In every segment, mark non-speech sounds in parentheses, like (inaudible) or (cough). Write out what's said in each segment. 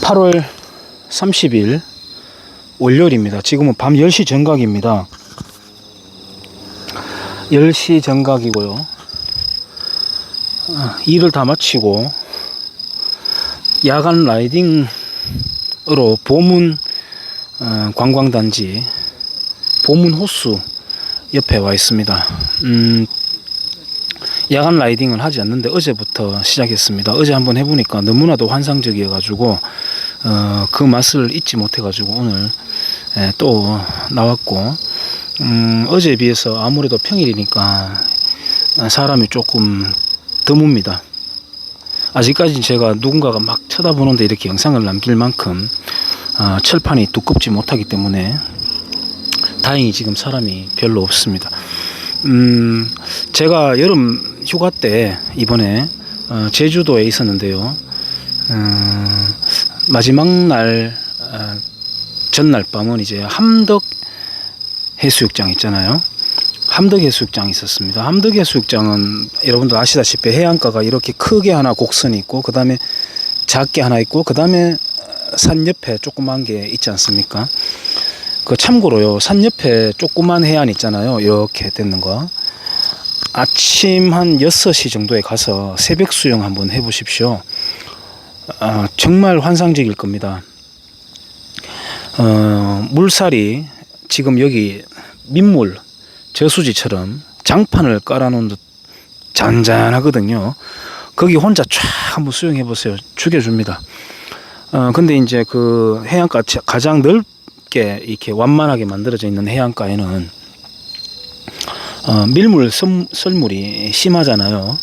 8월 30일 월요일입니다. 지금은 밤 10시 정각입니다. 10시 정각이고요. 아, 일을 다 마치고 야간 라이딩으로 보문 어, 관광단지 보문 호수 옆에 와 있습니다. 음, 야간 라이딩을 하지 않는데 어제부터 시작했습니다. 어제 한번 해보니까 너무나도 환상적이어가지고 어, 그 맛을 잊지 못해가지고 오늘 예, 또 나왔고 음, 어제에 비해서 아무래도 평일이니까 사람이 조금 드뭅니다. 아직까지 제가 누군가가 막 쳐다보는데 이렇게 영상을 남길 만큼 어, 철판이 두껍지 못하기 때문에 다행히 지금 사람이 별로 없습니다. 음, 제가 여름 휴가 때 이번에 어, 제주도에 있었는데요. 음, 마지막 날 어, 전날 밤은 이제 함덕 해수욕장 있잖아요. 함덕 해수욕장이 있었습니다. 함덕 해수욕장은 여러분들 아시다시피 해안가가 이렇게 크게 하나 곡선이 있고 그 다음에 작게 하나 있고 그 다음에 산 옆에 조그만 게 있지 않습니까? 그 참고로요 산 옆에 조그만 해안 있잖아요 이렇게 되는 거 아침 한 6시 정도에 가서 새벽 수영 한번 해보십시오. 아, 정말 환상적일 겁니다. 어, 물살이 지금 여기 민물 저수지처럼 장판을 깔아놓은 듯 잔잔하거든요. 거기 혼자 쫙 한번 수영해 보세요. 죽여줍니다. 어, 근데 이제 그 해안가 자- 가장 넓게 이렇게 완만하게 만들어져 있는 해안가에는 어, 밀물 썰, 썰물이 심하잖아요.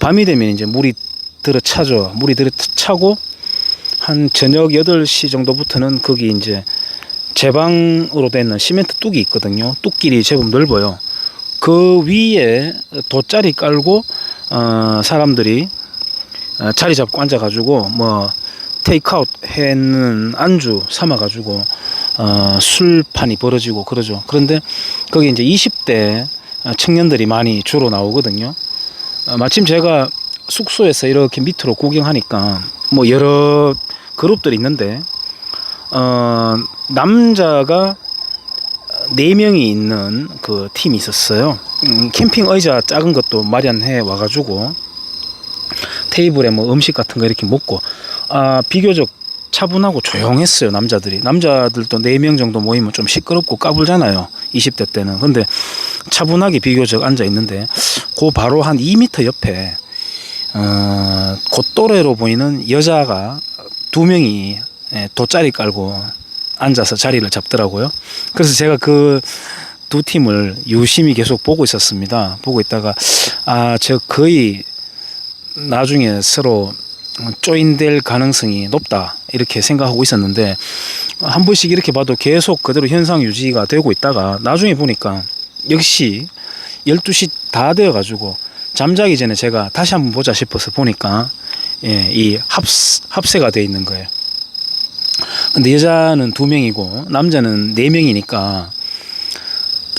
밤이 되면 이제 물이 들어차죠. 물이 들어차고 한 저녁 8시 정도부터는 거기 이제 제방으로 되는 시멘트 뚝이 있거든요. 뚝길이 제법 넓어요. 그 위에 돗자리 깔고 어, 사람들이 어, 자리 잡고 앉아가지고 뭐 테이크아웃 해는 안주 삼아가지고 어, 술판이 벌어지고 그러죠. 그런데 거기 이제 20대 청년들이 많이 주로 나오거든요. 어, 마침 제가 숙소에서 이렇게 밑으로 구경하니까 뭐 여러 그룹들이 있는데 어, 남자가 네 명이 있는 그 팀이 있었어요. 음, 캠핑 의자 작은 것도 마련해 와가지고 테이블에 뭐 음식 같은 거 이렇게 먹고 아 비교적 차분하고 조용했어요 남자들이 남자들도 네 명 정도 모이면 좀 시끄럽고 까불잖아요 20대 때는. 근데 차분하게 비교적 앉아 있는데 그 바로 한 2미터 옆에 어, 곧 또래로 보이는 여자가 두 명이 예, 돗자리 깔고 앉아서 자리를 잡더라고요. 그래서 제가 그 두 팀을 유심히 계속 보고 있었습니다. 보고 있다가 아 저 거의 나중에 서로 조인될 가능성이 높다 이렇게 생각하고 있었는데 한 번씩 이렇게 봐도 계속 그대로 현상 유지가 되고 있다가 나중에 보니까 역시 12시 다 되어 가지고 잠자기 전에 제가 다시 한번 보자 싶어서 보니까 예, 이 합, 합세가 되어 있는 거예요. 근데 여자는 두 명이고 남자는 네 명이니까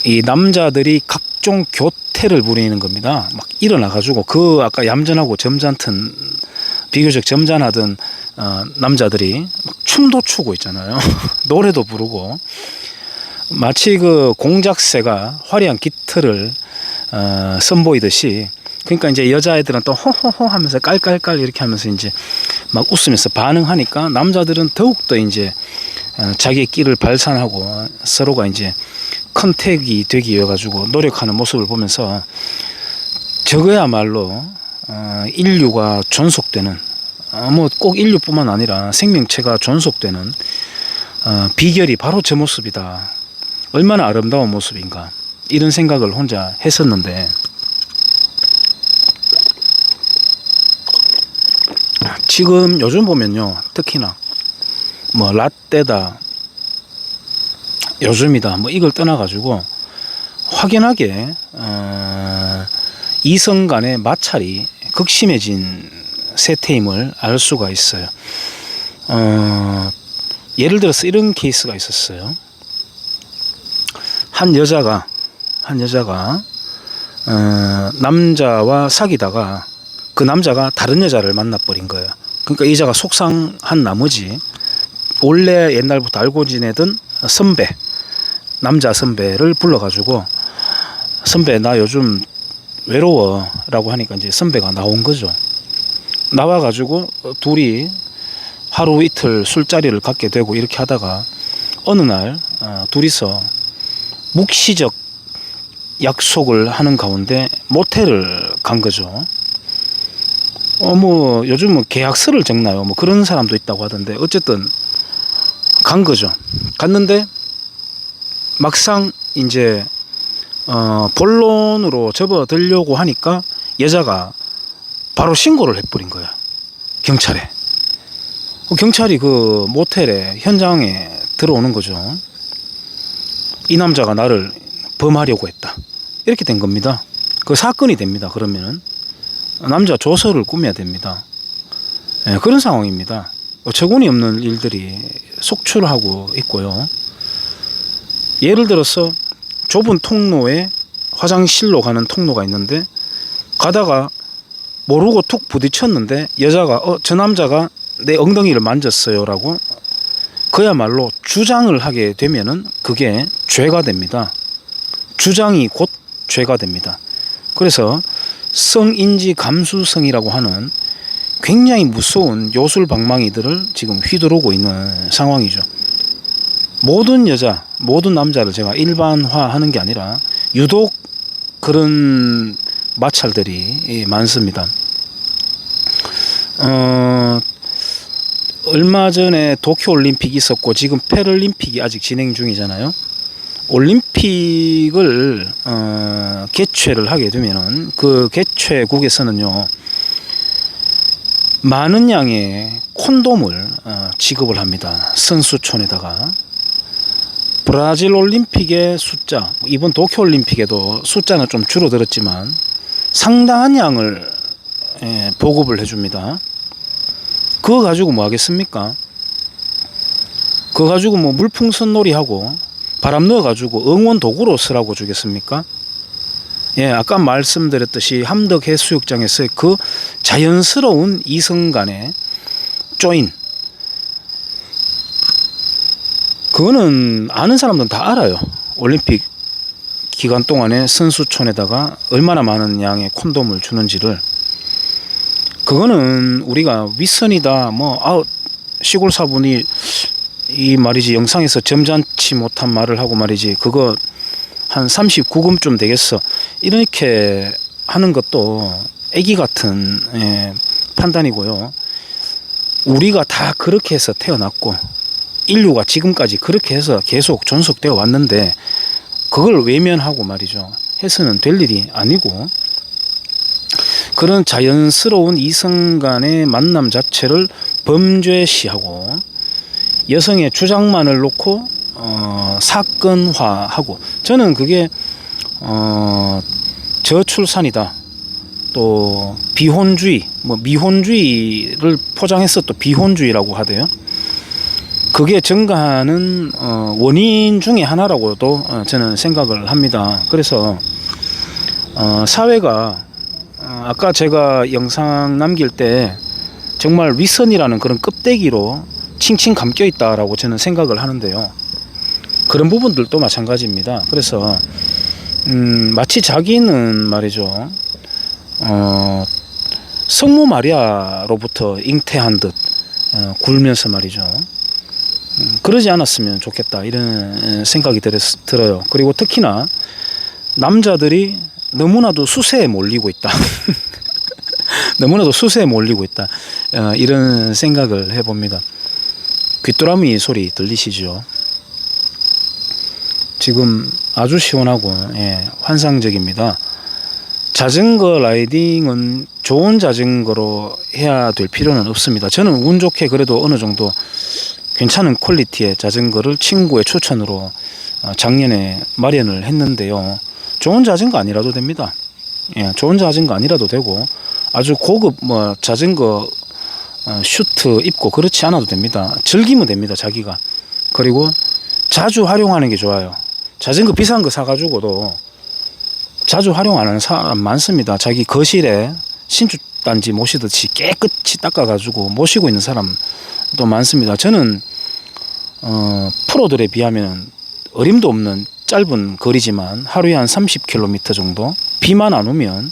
이 남자들이 각종 교태를 부리는 겁니다. 막 일어나 가지고 그 아까 얌전하고 점잖던 비교적 점잖하던 어, 남자들이 막 춤도 추고 있잖아요. (laughs) 노래도 부르고 마치 그 공작새가 화려한 깃털을 어, 선보이듯이 그러니까 이제 여자애들은 또 호호호 하면서 깔깔깔 이렇게 하면서 이제 막 웃으면서 반응하니까 남자들은 더욱더 이제 어, 자기의 끼를 발산하고 서로가 이제 컨택이 되기 위해 가지고 노력하는 모습을 보면서 저거야말로 어, 인류가 존속되는 어, 뭐꼭 인류뿐만 아니라 생명체가 존속되는 어, 비결이 바로 저 모습이다. 얼마나 아름다운 모습인가 이런 생각을 혼자 했었는데 지금 요즘 보면요 특히나 뭐 라떼다 요즘이다 뭐 이걸 떠나가지고 확연하게 어, 이성 간의 마찰이 극심해진 세태임을 알 수가 있어요. 어, 예를 들어서 이런 케이스가 있었어요. 한 여자가 한 여자가 어, 남자와 사귀다가 그 남자가 다른 여자를 만나버린 거예요. 그러니까 이자가 속상한 나머지 원래 옛날부터 알고 지내던 선배 남자 선배를 불러가지고 선배 나 요즘 외로워라고 하니까 이제 선배가 나온 거죠. 나와가지고 둘이 하루 이틀 술자리를 갖게 되고 이렇게 하다가 어느 날 어, 둘이서 묵시적 약속을 하는 가운데 모텔을 간 거죠. 어 뭐 요즘은 계약서를 적나요? 뭐 그런 사람도 있다고 하던데 어쨌든 간 거죠. 갔는데 막상 이제 어 본론으로 접어들려고 하니까 여자가 바로 신고를 해버린 거야 경찰에. 그 경찰이 그 모텔에 현장에 들어오는 거죠. 이 남자가 나를 범하려고 했다. 이렇게 된 겁니다. 그 사건이 됩니다. 그러면은 남자 조서를 꾸며야 됩니다. 예, 그런 상황입니다. 어처구니 없는 일들이 속출하고 있고요. 예를 들어서 좁은 통로에 화장실로 가는 통로가 있는데 가다가 모르고 툭 부딪혔는데 여자가 어 저 남자가 내 엉덩이를 만졌어요라고 그야말로 주장을 하게 되면은 그게 죄가 됩니다. 주장이 곧 죄가 됩니다. 그래서 성인지 감수성이라고 하는 굉장히 무서운 요술 방망이들을 지금 휘두르고 있는 상황이죠. 모든 여자, 모든 남자를 제가 일반화하는 게 아니라 유독 그런 마찰들이 예, 많습니다. 어, 얼마 전에 도쿄 올림픽이 있었고 지금 패럴림픽이 아직 진행 중이잖아요. 올림픽을 어, 개최를 하게 되면은 그 개최국에서는요 많은 양의 콘돔을 어, 지급을 합니다. 선수촌에다가. 브라질 올림픽의 숫자 이번 도쿄 올림픽에도 숫자는 좀 줄어들었지만 상당한 양을 예, 보급을 해줍니다 그거 가지고 뭐 하겠습니까? 그거 가지고 뭐 물풍선 놀이 하고 바람 넣어 가지고 응원 도구로 쓰라고 주겠습니까? 예, 아까 말씀드렸듯이 함덕 해수욕장에서의 그 자연스러운 이성 간의 조인. 그거는 아는 사람들은 다 알아요. 올림픽 기간 동안에 선수촌에다가 얼마나 많은 양의 콘돔을 주는지를. 그거는 우리가 윗선이다, 뭐, 아, 시골 사분이 이 말이지 영상에서 점잖지 못한 말을 하고 말이지 그거 한 39금쯤 되겠어. 이렇게 하는 것도 애기 같은 예, 판단이고요. 우리가 다 그렇게 해서 태어났고 인류가 지금까지 그렇게 해서 계속 존속되어 왔는데 그걸 외면하고 말이죠. 해서는 될 일이 아니고 그런 자연스러운 이성 간의 만남 자체를 범죄시하고 여성의 주장만을 놓고 어, 사건화하고 저는 그게 어, 저출산이다 또 비혼주의 뭐 미혼주의를 포장해서 또 비혼주의라고 하대요. 그게 증가하는 어, 원인 중에 하나라고도 어, 저는 생각을 합니다. 그래서 어, 사회가 어, 아까 제가 영상 남길 때 정말 위선이라는 그런 껍데기로 칭칭 감겨 있다라고 저는 생각을 하는데요. 그런 부분들도 마찬가지입니다. 그래서 음, 마치 자기는 말이죠. 어, 성모 마리아로부터 잉태한 듯 어, 굴면서 말이죠. 음, 그러지 않았으면 좋겠다 이런 생각이 들, 들어요. 그리고 특히나 남자들이 너무나도 수세에 몰리고 있다. (laughs) 너무나도 수세에 몰리고 있다. 어, 이런 생각을 해봅니다. 귀뚜라미 소리 들리시죠? 지금 아주 시원하고 예, 환상적입니다. 자전거 라이딩은 좋은 자전거로 해야 될 필요는 없습니다. 저는 운 좋게 그래도 어느 정도 괜찮은 퀄리티의 자전거를 친구의 추천으로 어, 작년에 마련을 했는데요. 좋은 자전거 아니라도 됩니다. 예, 좋은 자전거 아니라도 되고 아주 고급 뭐 자전거 어, 슈트 입고 그렇지 않아도 됩니다. 즐기면 됩니다. 자기가. 그리고 자주 활용하는 게 좋아요. 자전거 비싼 거 사가지고도 자주 활용 안 하는 사람 많습니다. 자기 거실에 신축 단지 모시듯이 깨끗이 닦아가지고 모시고 있는 사람도 많습니다. 저는 어, 프로들에 비하면 어림도 없는 짧은 거리지만 하루에 한 30km 정도 비만 안 오면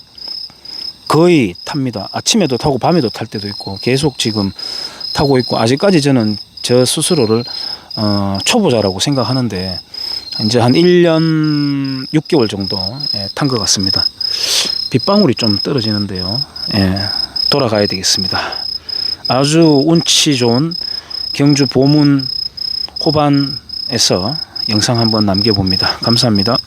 거의 탑니다. 아침에도 타고 밤에도 탈 때도 있고 계속 지금 타고 있고 아직까지 저는 저 스스로를 어, 초보자라고 생각하는데 이제 한 1년 6개월 정도 예, 탄것 같습니다. 빗방울이 좀 떨어지는데요. 예, 돌아가야 되겠습니다. 아주 운치 좋은 경주 보문 호반에서 영상 한번 남겨봅니다. 감사합니다.